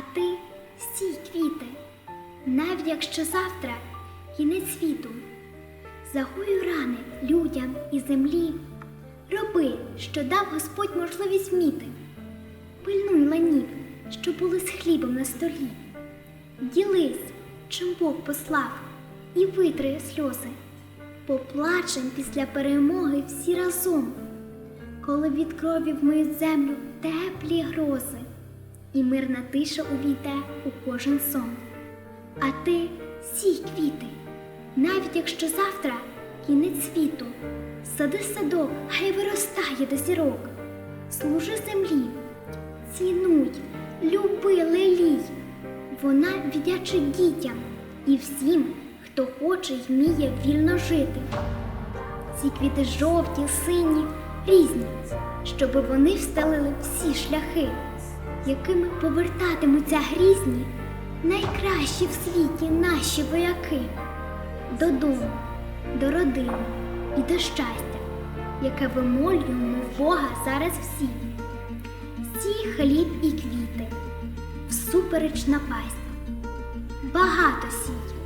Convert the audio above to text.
А ти сій квіти, навіть якщо завтра кінець світу, загою рани людям і землі, роби, що дав Господь можливість вміти. Пильнуй ланів, що були з хлібом на столі. Ділись, чим Бог послав, і витри сльози. Поплачем після перемоги всі разом, коли від крові вмиють землю теплі грози, і мирна тиша увійде у кожен сон. А ти сій квіти, навіть якщо завтра кінець світу, сади садок, хай виростає до зірок, служи землі, цінуй, люби лелій, вона віддячить дітям і всім, хто хоче й вміє вільно жити. Ці квіти жовті, сині, різні, щоби вони встелили всі шляхи, якими повертатимуться грізні, найкращі в світі наші вояки, додому, до родини і до щастя, яке вимолюємо Бога зараз всі. Сій хліб і квіти, всупереч напасть, багато сій,